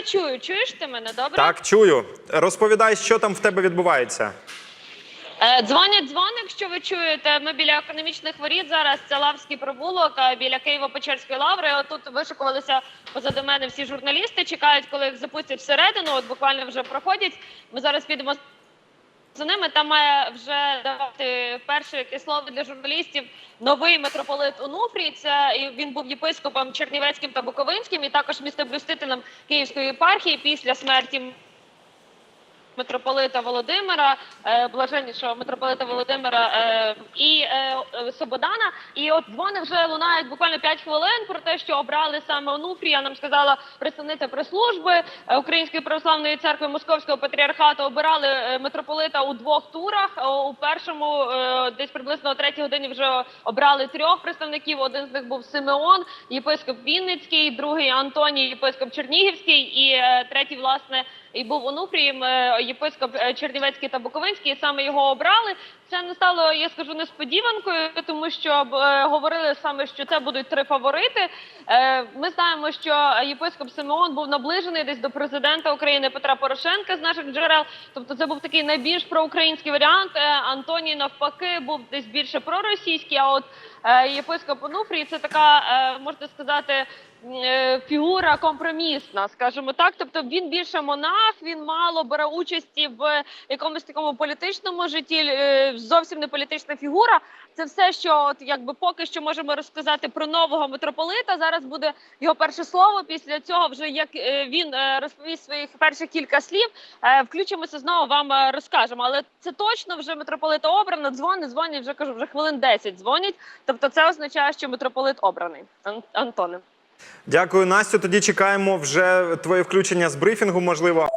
тебе чую. Чуєш ти мене? Добре? Так, чую. Розповідай, що там в тебе відбувається. Е, Дзвонять дзвоник, що ви чуєте. Ми біля економічних воріт зараз. Це Лавський провулок е, біля Києво-Печерської лаври. Отут вишикувалися позаду мене всі журналісти. Чекають, коли їх запустять всередину. От буквально вже проходять. Ми зараз підемо за ними. Там має вже давати перше яке слово для журналістів. Новий митрополит Онуфрій. Це він був єпископом Чернівецьким та Буковинським, і також містоблюстителем Київської єпархії після смерті митрополита Володимира, е, блаженнішого митрополита Володимира е, і е, Сободана. І от дзвони вже лунають буквально 5 хвилин про те, що обрали саме Онуфрія. Нам сказала представниця прес-служби Української православної церкви Московського патріархату. Обирали митрополита у двох турах. У першому десь приблизно о третій годині вже обрали трьох представників. Один з них був Симеон, єпископ Вінницький, другий Антоній, єпископ Чернігівський, і третій, власне, і був Онуфрієм, єпископ е, Чернівецький та Буковинський. і Саме його обрали. Це не стало, я скажу, несподіванкою, тому що е, говорили саме, що це будуть три фаворити. Е, ми знаємо, що єпископ Симеон був наближений десь до президента України Петра Порошенка з наших джерел. Тобто, це був такий найбільш проукраїнський варіант. Антоній навпаки був десь більше проросійський. А от єпископ Онуфрій це така, можна сказати. Е, Фігура компромісна, скажімо так. Тобто він більше монах, він мало бере участі в якомусь такому політичному житті, е, зовсім не політична фігура. Це все, що от якби поки що можемо розказати про нового митрополита. Зараз буде його перше слово. Після цього, вже як е, він розповість своїх перших кілька слів, включимося знову. Вам розкажемо. Але це точно вже митрополита обрано. Дзвони, дзвонять вже кажу, вже хвилин 10 дзвонять. Тобто, це означає, що митрополит обраний. Ан- Антоне. Дякую, Настю. Тоді чекаємо вже твоє включення з брифінгу, можливо.